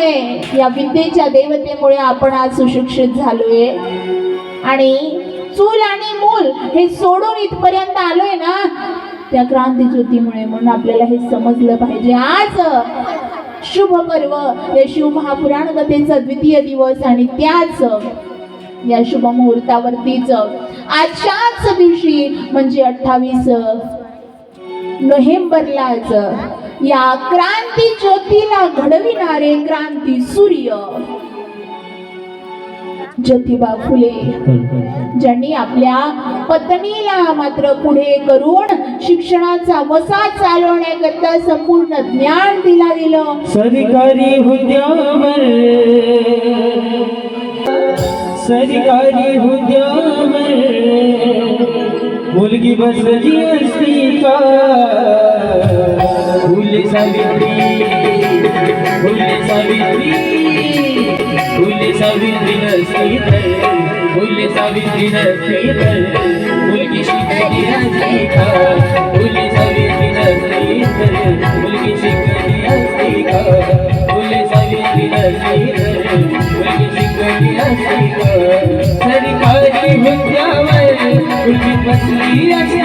विद्येमुळे या विद्येच्या देवतेमुळे आपण आज सुशिक्षित झालोय. आणि चूल आणि मूल हे सोडून इथपर्यंत आलोय ना त्या क्रांती ज्योतीमुळे म्हणून आपल्याला हे समजलं पाहिजे. आज शुभ पर्व हे शिवमहापुराण कथेचा द्वितीय दिवस आणि त्याच या शुभ मुहूर्तावरतीच आजच्याच दिवशी म्हणजे अठ्ठावीस नोव्हेंबरलाच या क्रांती ज्योतीला घडविणारे क्रांती सूर्य. ज्योतिबा फुले ज्यांनी आपल्या पत्नीला मात्र पुढे करून शिक्षणाचा वसा चालवण्याकरता संपूर्ण ज्ञान दिला गेलं सरकारी सरकारी मुलगी बसली असती का? फुले सावित्री फुले सावित्री फुले सावित्री नसती तर फुले सावित्री नसती तर मुलगी शिकली असती का फुले सावित्री नसती तर मुलगी शिकली असती का फुले सावित्री नसती तर मुलगी शिकली असती का सरकारी हुद्यावर मुलगी बसली असती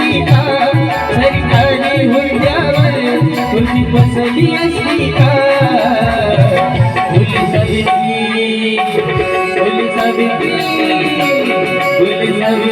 फुले सावित्री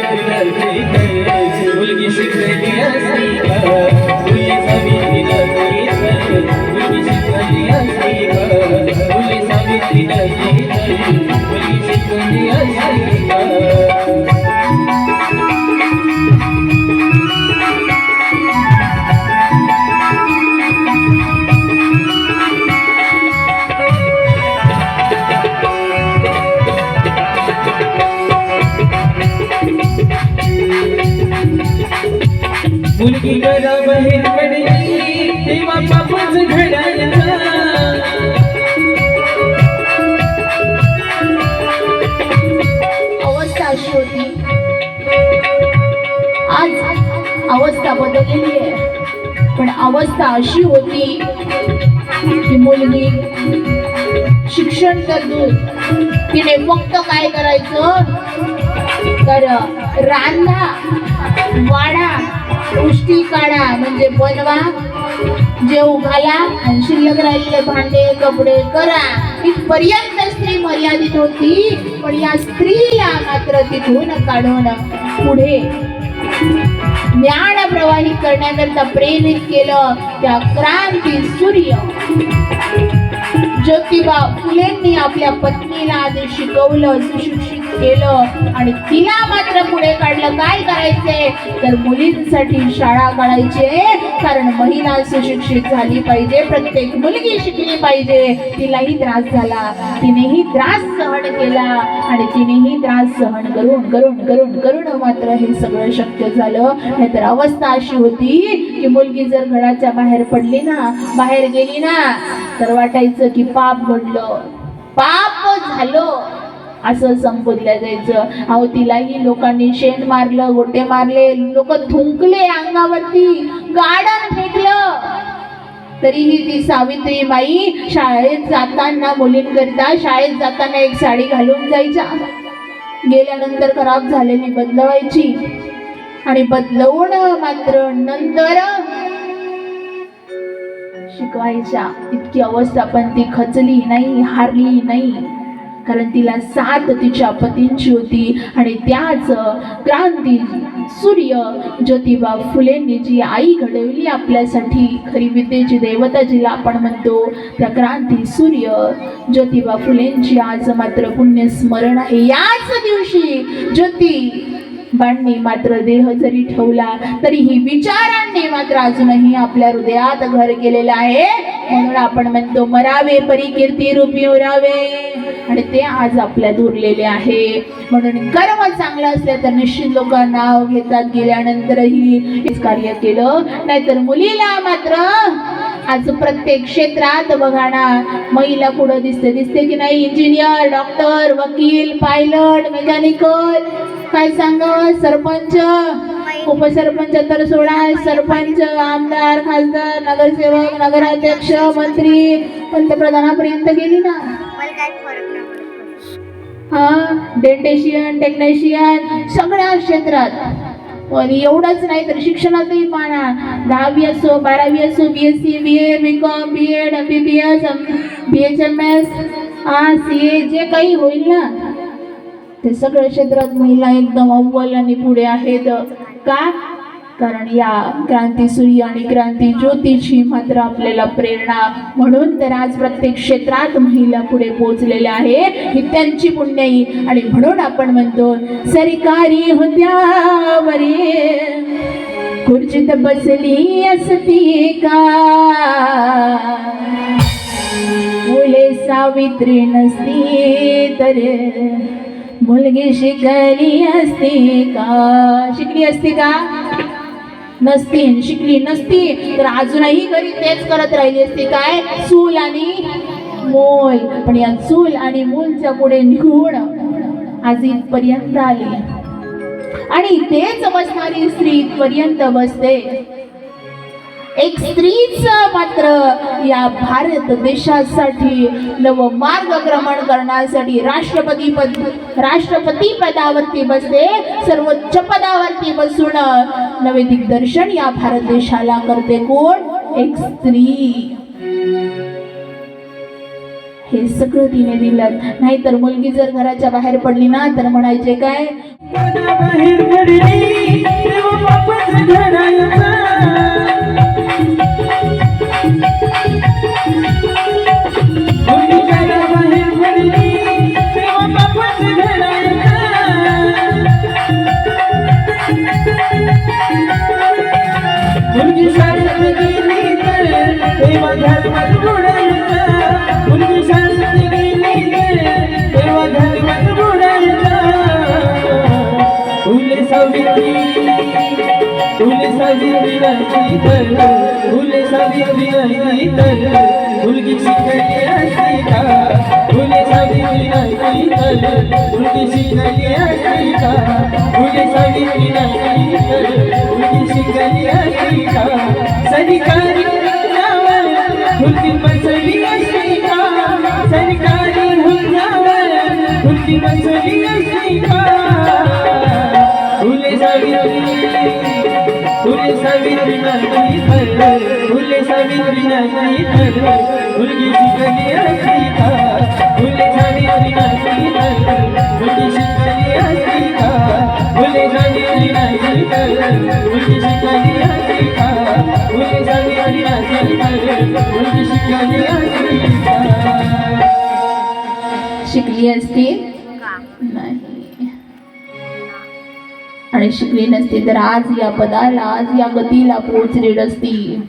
मुलगी घरा बाहेर पडली तेव्हा बापाच घडायला अवस्था अशी होती. आज अवस्था बदललेली आहे. पण अवस्था अशी होती की मुलगी शिक्षण तर दूर तिने फक्त काय करायचं? तर रांधा वाडा उष्टी काढा म्हणजे बनवा. जेव घाला आणि शिल्लक राहिलेले भांडे कपडे करा. इथपर्यंत स्त्री मर्यादित होती पण या स्त्रीला मात्र तिथून काढून पुढे ज्ञान प्रवाहित करण्याकरता प्रेरित केलं त्या क्रांती सूर्य. ज्योतिबा फुलेंनी आपल्या पत्नीला आधी शिकवलं सुशिक्षित केलं आणि तिला मात्र पुढे काढलं. काय करायचंय? तर मुलींसाठी शाळा काढायची कारण महिला सुशिक्षित झाली पाहिजे. प्रत्येक मुलगी शिकली पाहिजे. तिलाही त्रास झाला. तिनेही त्रास सहन केला. आणि तिनेही त्रास सहन करून करून करून करून मात्र हे सगळं शक्य झालं. नाहीतर अवस्था अशी होती की मुलगी जर घराच्या बाहेर पडली ना बाहेर गेली ना तर वाटायचं की पाप घडलं. पाप झालं. असं संबोधलं जायचं. अहो तिलाही लोकांनी शेण मारलं गोटे मारले लोक थुंकले अंगावरती गार्डन फेकलं. तरीही ती सावित्री बाई शाळेत जाताना मुलींकरिता शाळेत जाताना एक साडी घालून जायच्या. गेल्यानंतर खराब झालेली बदलवायची. आणि बदलवून मात्र नंतर शिकवायच्या. इतकी अवस्था पण ती खचली नाही हारली नाही. कारण तिला सात तिच्या पतींची होती आणि त्याच क्रांती सूर्य ज्योतिबा फुलेंनी जी आई घडवली आपल्यासाठी खरी विद्येची देवता जिला आपण म्हणतो त्या क्रांती सूर्य ज्योतिबा फुलेंची आज मात्र पुण्य स्मरण आहे. याच दिवशी ज्योती बांनी मात्र देह जरी ठेवला तरीही विचारांनी मात्र अजूनही आपल्या हृदयात घर केलेलं आहे. म्हणून आपण म्हणतो मरावे परिकीर्ती रूपी उरावे. आणि ते आज आपल्या दुरलेले आहे. म्हणून कर्म चांगलं असलं तर निश्चित लोक नाव घेतात. गेल्यानंतरही हेच कार्य केलं. नाहीतर मुलीला मात्र आज प्रत्येक क्षेत्रात बघा ना महिला पुढं दिसते दिसते की नाही? इंजिनियर डॉक्टर वकील पायलट मेकॅनिकल काय सांग? सरपंच? उपसरपंच तर सोडा. सरपंच आमदार खासदार नगरसेवक नगराध्यक्ष मंत्री पंतप्रधानापर्यंत गेली ना? हा? डेंटेशियन टेक्निशियन सगळ्या क्षेत्रात. आणि एवढंच नाही तर शिक्षणातही पाना दहावी असो बारावी असो B S C B A B com B ed B B S B H M S हा सी ए जे काही होईल ना ते सगळ्या क्षेत्रात महिला एकदम अव्वल आणि पुढे आहेत. का? कारण या क्रांती सूर्य आणि क्रांती ज्योतीची मात्र आपल्याला प्रेरणा म्हणून तर आज प्रत्येक क्षेत्रात महिला पुढे पोहोचलेल्या आहे ही त्यांची पुण्याई. आणि म्हणून आपण म्हणतो सरकारी होत्या खुर्चीत बसली असती का? मुले सावित्री नसती तर मुलगी शिकली असती का? शिकली असती का? नसती शिकली नसती तर अजूनही घरी तेच करत राहिली असती. काय? चूल आणि मूल. पण या चूल आणि मूलच्या पुढे निघून आज इथपर्यंत आली. आणि तेच बसणारी स्त्री इथपर्यंत बसते. एक स्त्रीच मात्र या भारत देशासाठी नव मार्ग क्रमण करण्यासाठी राष्ट्रपती पद राष्ट्रपती पदावरती बसते. सर्वोच्च पदावरती बसून नवे दिग्दर्शन या भारत देशाला करते कोण? एक स्त्री. हे सगळं तिने दिलं. नाहीतर मुलगी जर घराच्या बाहेर पडली ना तर म्हणायचे काय? नाही तर फुले सावित्री नाही तर मुलगी शिकली असती का फुले सावित्री नाही तर मुलगी शिकली असती का फुले सावित्री नाही तर मुलगी शिकली असती का सरकारी मुलगी बसली असती का सरकारी मुलगी बसली असती का फुले सावित्री सावित्री नाही तर फुले सावित्री नाही तर मुलगी शिकली असती का फुले सावित्री नाही तर मुलगी शिकली असती का फुले सावित्री नाही तर मुलगी शिकली असती का फुले सावित्री नाही तर मुलगी शिकली असती का शिकली असती. आणि शिकली नसती. तर आज या पदाला आज या गतीला पोहोचली नसती